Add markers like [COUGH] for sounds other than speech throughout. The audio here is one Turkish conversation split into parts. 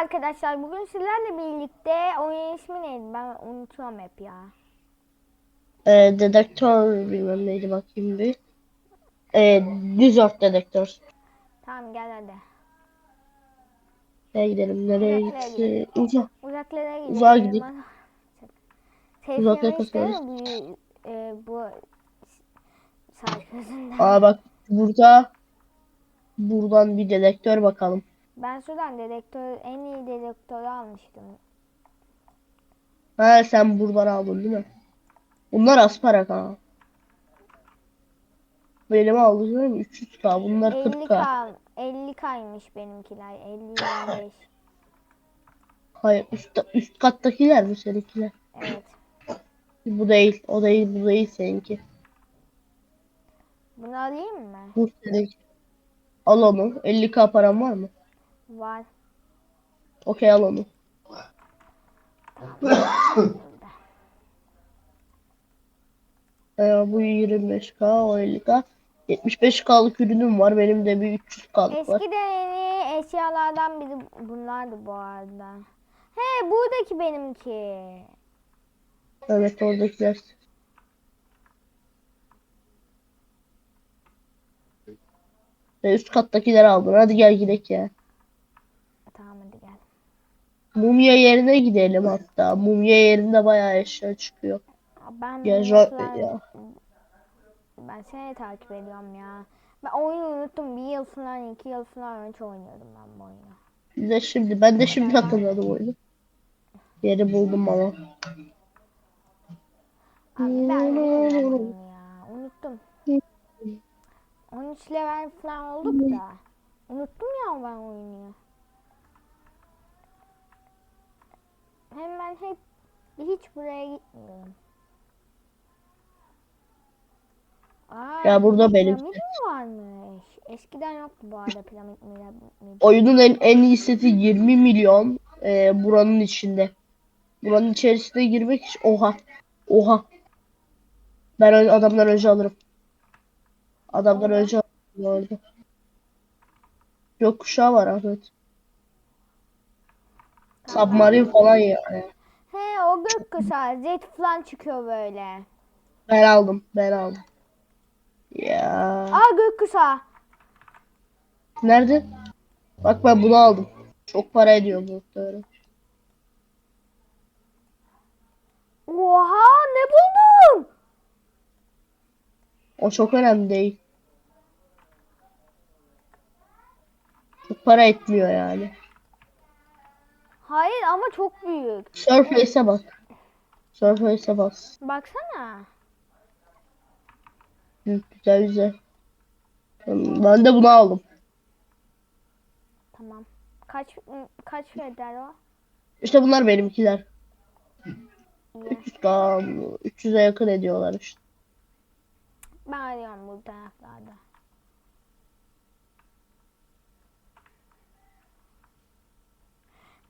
arkadaşlar. Bugün sizlerle birlikte oyun ismi neydi? Ben unutuyorum hep ya. Ee, dedektör bilmem neydi bakayım bir. Ee, Discord dedektör. Tamam gel hadi. Nereye gidelim? Nereye? Uzak. Uzaklara gidelim. Uzağa gideyim. Bana- Uzaklara bu, e, bu gözünden. Aa bak burada buradan bir dedektör bakalım. Ben şuradan dedektör, en iyi dedektörü almıştım. Ha sen buradan aldın değil mi? Bunlar asparak ha. Benim aldığım 300k bunlar 40k. 50k, 50k'ymış benimkiler. 50 25. [LAUGHS] Hayır üst, üst kattakiler mi seninkiler? Evet. Bu değil o değil bu değil seninki. Bunu alayım mı? Bu seninki. Al onu 50k param var mı? Var. Okey al onu. [COUGHS] Ee, bu 25k, o 50k. 75k'lık ürünüm var. Benim de bir 300k'lık var. Eskiden en iyi eşyalardan biri bunlardı bu arada. He buradaki benimki. Evet oradakiler. Ve üst kattakileri aldın. Hadi gel gidelim ya. Mumya yerine gidelim hatta. Mumya yerinde bayağı eşya çıkıyor. Ben Ya, ya. Ben seni takip ediyorum ya. Ben oyunu unuttum. Bir yıl falan iki yıl falan önce oynuyordum ben bu oyunu. De şimdi ben de şimdi hatırladım oyunu. Yeri buldum ama. Abi ben unuttum ya. Unuttum. 13 level falan olduk da. Unuttum ya ben oyunu. Hem ben hep hiç buraya gitmiyorum. Aa, Ya burada benim Piramit varmış? Eskiden yoktu bu arada piramit miramit. Oyunun en, en iyi seti 20 milyon e, buranın içinde. Buranın içerisine girmek için oha. Oha. Ben adamdan önce alırım. Adamdan Oha. önce alırım. Yok kuşağı var Ahmet. Submarine falan yani. He o gökkuşağı zet falan çıkıyor böyle. Ben aldım. Ben aldım. Ya. Aa gökkuşağı. Nerede? Bak ben bunu aldım. Çok para ediyor bu. muhtemelen. Oha ne buldun? O çok önemli değil. Çok para etmiyor yani. Hayır ama çok büyük. Surface'e bak. Surface'e bas. Baksana. Güzel güzel. Ben de bunu aldım. Tamam. Kaç kaç eder o? İşte bunlar benimkiler. İyi. 300 300'e yakın ediyorlar işte. Ben arıyorum bu taraflarda.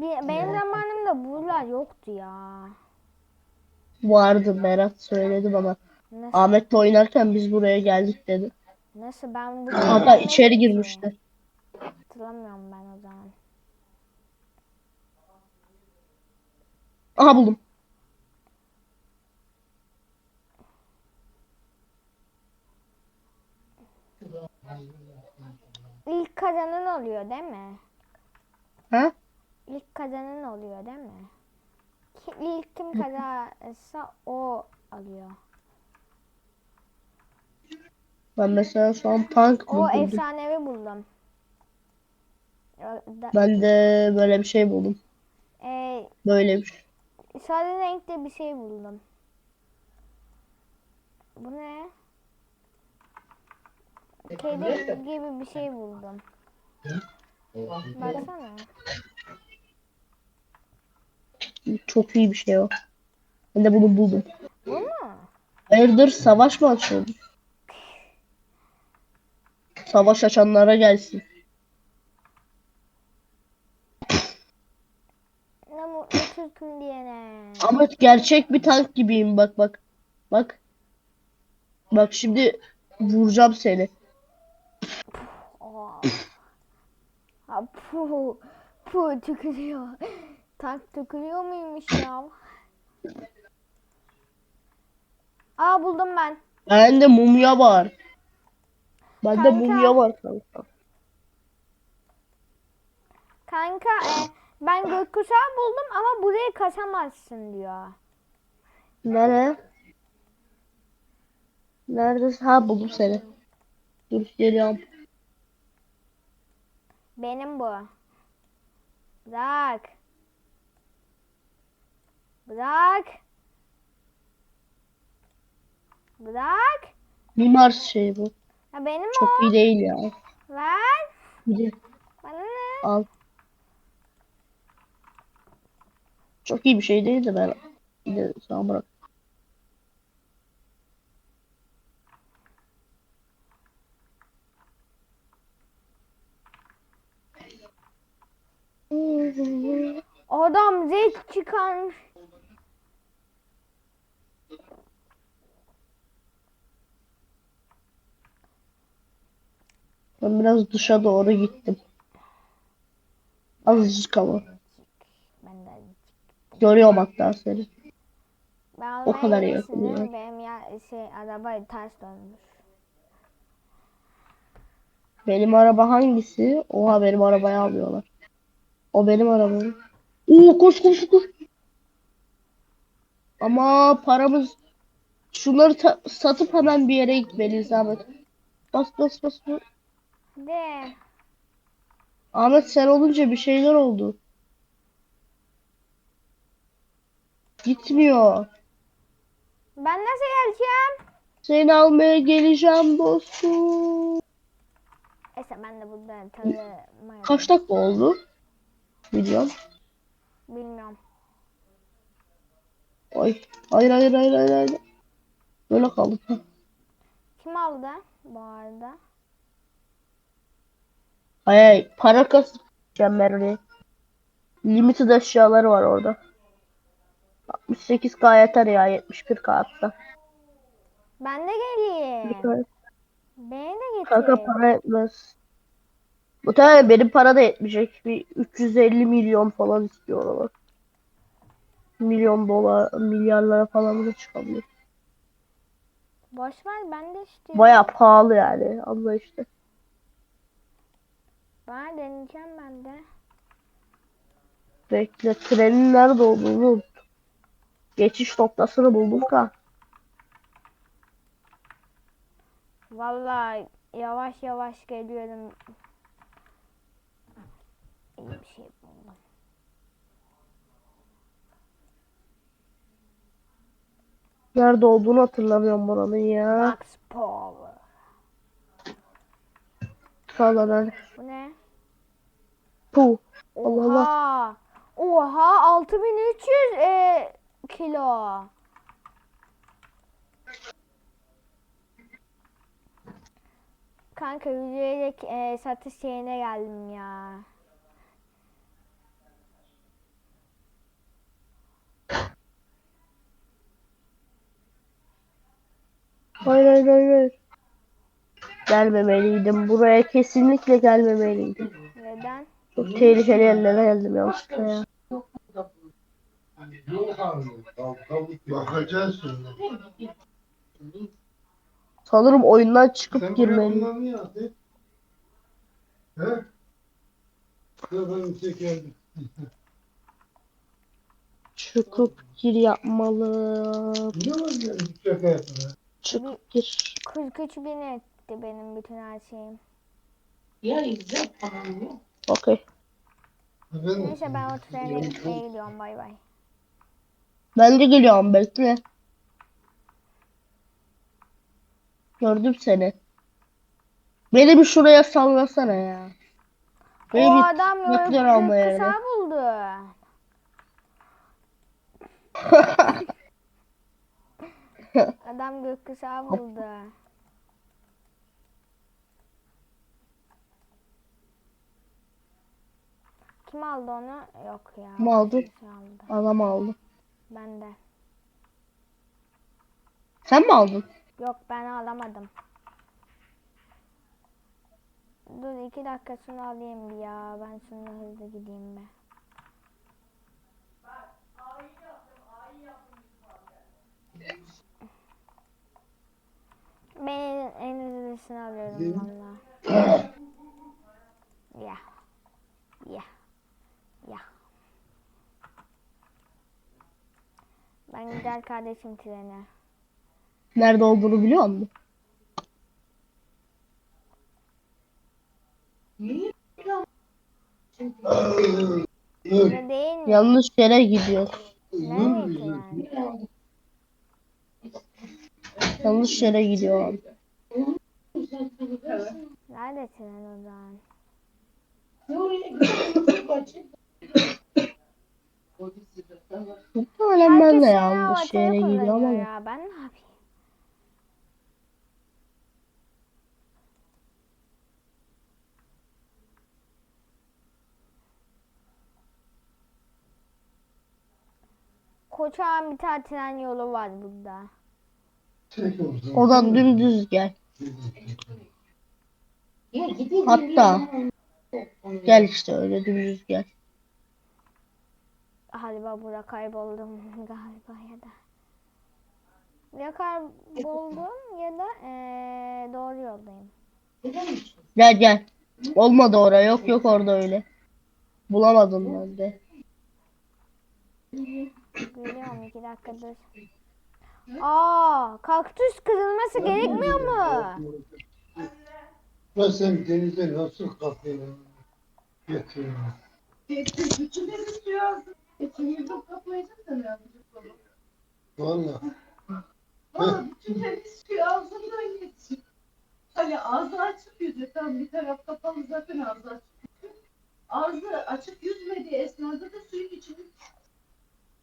Bir, benim zamanımda buralar yoktu ya. Vardı Berat söyledi bana. Nasıl, Ahmet'le oynarken biz buraya geldik dedi. nasıl ben bu Hatta içeri girmişler. Hatırlamıyorum ben o zaman. Aha buldum. İlk kazanan oluyor değil mi? Ha? İlk kazanan oluyor değil mi? İlk kim kazanırsa o alıyor. Ben mesela şu an tank O buldum. efsanevi buldum. Da- Ben de böyle bir şey buldum. e, Böyle bir şey. sarı renkte bir şey buldum. Bu ne? Kedi gibi bir şey buldum. Baksana. Çok iyi bir şey o. Ben de bunu buldum. Bu mu? Hayırdır savaş mı açıyordu? Savaş açanlara gelsin. Ne mutlu Türk'üm diyene. Ama gerçek bir tank gibiyim bak bak. Bak. Bak şimdi vuracağım seni. Aa. Ha, puh. Puh tükürüyor. Tank tükürüyor muymuş ya? Aa buldum ben. Bende mumya var. Bende Kanka. mumya var kanka. Kanka e, ben gökkuşağı buldum ama burayı kasamazsın diyor. Nere? Neredesin? Ha buldum seni. Dur geliyorum. Benim bu. Bırak. Bırak. Bırak. Mimar şey bu. Ya benim Çok o. iyi değil ya. Ver. Bir de Bana ne? al. Çok iyi bir şey değil de ben bir de sana bırak. Adam zek çıkarmış. Ben biraz dışa doğru gittim. Azıcık ama. Ben de. Görüyorum hatta seni. Ben O kadar iyi yakın ya. Benim ya şey araba ters dönmüş. Benim araba hangisi? Oha benim arabayı alıyorlar. O benim arabam. Oo koş koş koş. Ama paramız şunları satıp hemen bir yere gitmeliyiz Ahmet. Bas bas bas. bas. De. Ahmet sen olunca bir şeyler oldu. Gitmiyor. Ben nasıl geleceğim? Seni almaya geleceğim dostum. Neyse ben de burada tanıma Kaç dakika oldu? Biliyorum. Bilmiyorum. Ay. Hayır hayır hayır hayır. hayır. Böyle kaldık. Kim aldı bu arada? Hayır. Para ben oraya. Limited eşyaları var orada. 68k yeter ya 71k hatta. Ben de geleyim. Beni de getir. Kanka para etmez. Bu tane benim para da yetmeyecek. Bir 350 milyon falan istiyor oralar. Milyon dolar, milyarlara falan da çıkabilir. Boş ver ben de istiyorum. Baya pahalı yani. Allah işte. Ben deneyeceğim ben de. Bekle trenin nerede olduğunu unuttum. Geçiş noktasını bulduk ha. Vallahi yavaş yavaş geliyorum. İyi bir şey buldum. Nerede olduğunu hatırlamıyorum buranın ya. Max Power. Sağlar Bu ne? Puh. Allah Allah. Oha. Oha 6300 e, kilo. Kanka yürüyerek e, satış yerine geldim ya. Hayır hayır hayır. hayır. Gelmemeliydim. Buraya kesinlikle gelmemeliydim. Neden? Çok tehlikeli yerlere geldim yanlışlıkla ya. Bakacağız şimdi. Sanırım oyundan çıkıp Sen girmeliyim. He? Çıkıp gir yapmalı. Çıkıp gir. 43 bin etti benim bütün her şeyim. Ya güzel param yok. Okey. Neyse ben o trene gitmeye gidiyorum bay bay. Ben de geliyorum bekle. Gördüm seni. Beni bir şuraya sallasana ya. Beni O bir adam yerine. kısa buldu. [LAUGHS] Adam gökkuşağı buldu. Kim aldı onu? Yok ya. Kim aldı? başkası aldı. Adam aldı. Ben de. Sen mi aldın? Yok ben alamadım. Dur iki dakikasını alayım bir ya. Ben şununla hızlı gideyim be. Ben en hızlısını alıyorum valla. [CLEARS THROAT] Ya. Ya. Ya. Güzel kardeşim trene. Nerede olduğunu biliyor musun? Değil mi? Yanlış yere gidiyor. Tren? Yanlış yere gidiyor abi. Nerede tren o zaman? Muhtemelen ben de Herkes yanlış tren yere ortaya gidiyorum ama. ya. Ben ne yapayım? Koçağın bir tane tren yolu var burada. Oradan dümdüz gel. Ya Hatta. Gel işte öyle dümdüz gel. Galiba burada kayboldum [LAUGHS] galiba ya da. Ya kayboldum ya da eee, doğru yoldayım. Gel gel. Olmadı oraya. Yok yok orada öyle. Bulamadım ben de. Geliyorum iki dakikadır. Aa, kaktüs kırılması gerekmiyor mu? Ya sen denize nasıl kafayı getiriyorsun? Bütün deniz suyu. E, sıyırdım kafayı da birazcık baba. Valla. [LAUGHS] Valla bütün deniz suyu ağzından geçiyor. Hani ağzı açık yüzüyor. Tam bir taraf kapalı zaten ağzı açık. Ağzı açık yüzmediği esnada da suyun içini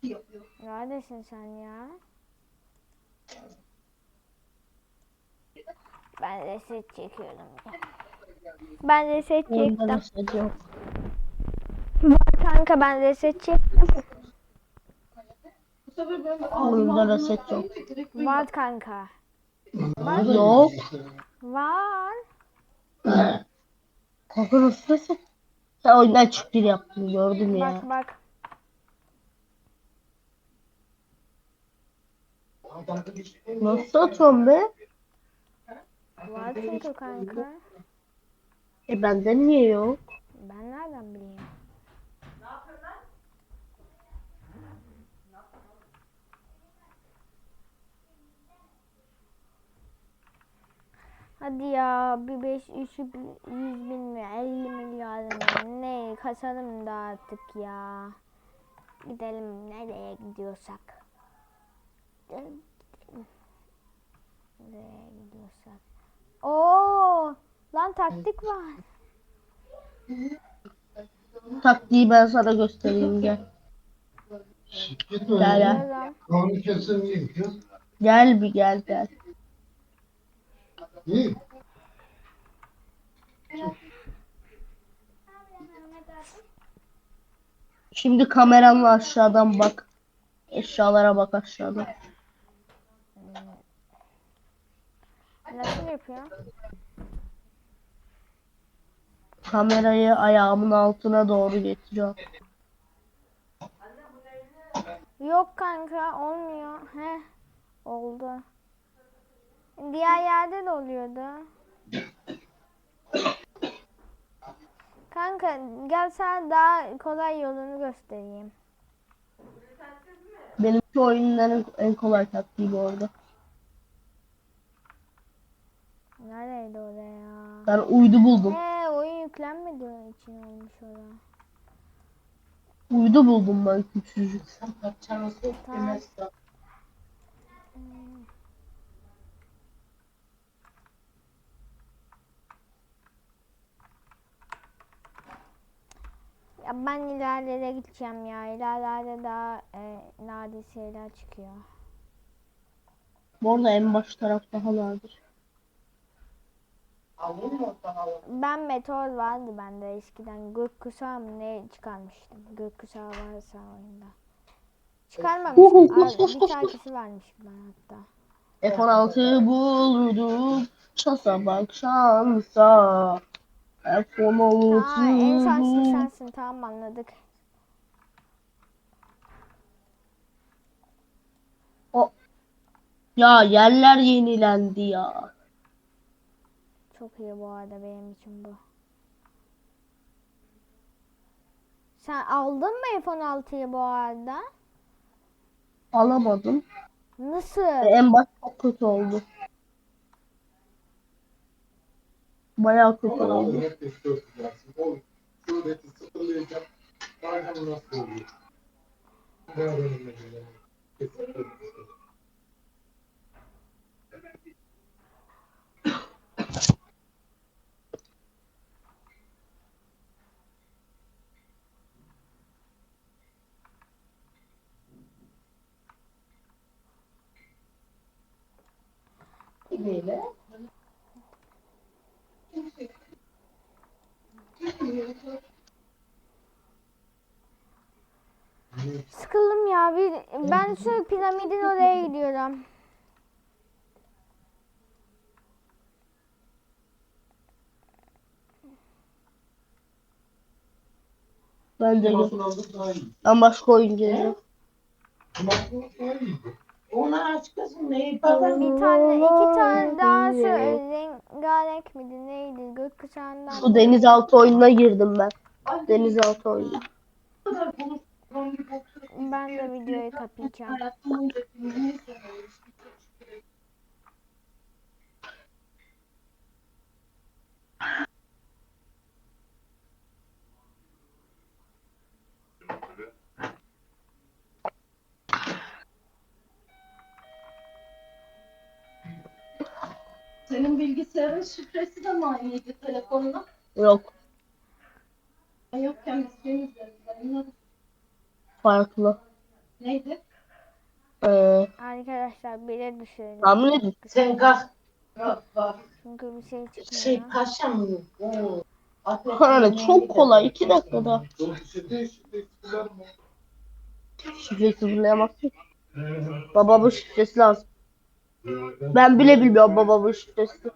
yapıyor. Neredesin sen ya? Ben reset çekiyorum. ya. Ben reset Onda çektim. mesaj yok. Kanka ben reset çektim. Oyunda reset yok. Var kanka. Yok. Var. Kanka nasıl reset? Sen oyundan çıktı yaptın gördüm ya. Bak bak. Nasıl atıyorum be? Var çünkü kanka. E bende niye yok? Ben nereden bileyim? Hadi ya bir 5 3 100 bin mi 50 milyar mı ne kasalım da artık ya. Gidelim nereye gidiyorsak. Nereye gidiyorsak. Oo lan taktik var. Taktiği ben sana göstereyim gel. Gel ya. gel. Gel bir gel gel. İyi. Şimdi kameranla aşağıdan bak. Eşyalara bak aşağıdan. Nasıl yapıyor? Kamerayı ayağımın altına doğru getiriyorum. Yok kanka olmuyor. He oldu. Diğer yerde de oluyordu. Kanka gel sen daha kolay yolunu göstereyim. Benimki oyunların en kolay taktiği bu arada. Nereydi oraya? Ben uydu buldum. He oyun yüklenmediği için olmuş orada. Uydu buldum ben küçücük. Tamam. Ya ben ilerlere gideceğim ya. İlerlerde daha e, nadir şeyler çıkıyor. Bu arada en baş taraf daha vardır. Ben meteor vardı bende eskiden. Gökkuşağı mı ne çıkarmıştım. Gökkuşağı varsa oyunda. Çıkarmamıştım. Koş, koş, koş, bir tanesi varmış ben hatta. F-16 buldum. Çasa bak şansa. iPhone olsun. Aa, en şanslı sensin tamam anladık. Ya yerler yenilendi ya. Çok iyi bu arada benim için bu. Sen aldın mı iPhone 6'yı bu arada? Alamadım. Nasıl? En baş çok kötü oldu. Bayağı kötü oldu. Hep Sıkıldım ya. Bir, ben şu piramidin oraya gidiyorum. Ben de ben başka oyun Onu aç kızım neyi Bir tane, iki tane daha şu rengarenk miydi neydi? Gökkuşağından. Şu denizaltı oyununa girdim ben. Denizaltı oyunu. Ben de videoyu kapayacağım. Senin bilgisayarın şifresi de mi aynıydı telefonla? Yok Ben yokken biz film. Ben farklı. Neydi? Ee, Arkadaşlar bire düşürdüm. tahmin edin. Sen kalk. Bak bak. Çünkü bir şey çıkmıyor. Şey. Oo. Atlet Yani yemeğini çok kolay. koy. iki dakikada. Çok şifre şifre şifreler mi? Şifreyi sıfırlayamazsın. Babamın şifresi lazım. Ben bile bilmiyorum babamın şifresini.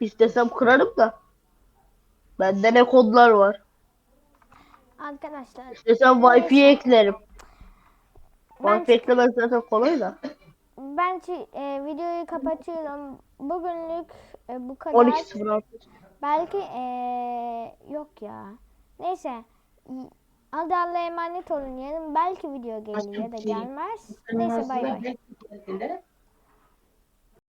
İstesem kırarım da. Bende ne kodlar var. Arkadaşlar İstesem Wi-Fi'ye eklerim. ben, Wi-Fi eklemek zaten kolay da. ben e, videoyu kapatıyorum. Bugünlük e, bu kadar. 12.06. Belki e, yok ya. Neyse. Hadi Allah'a emanet olun. Yarın belki video gelir ya da değil. gelmez. Neyse bay bay.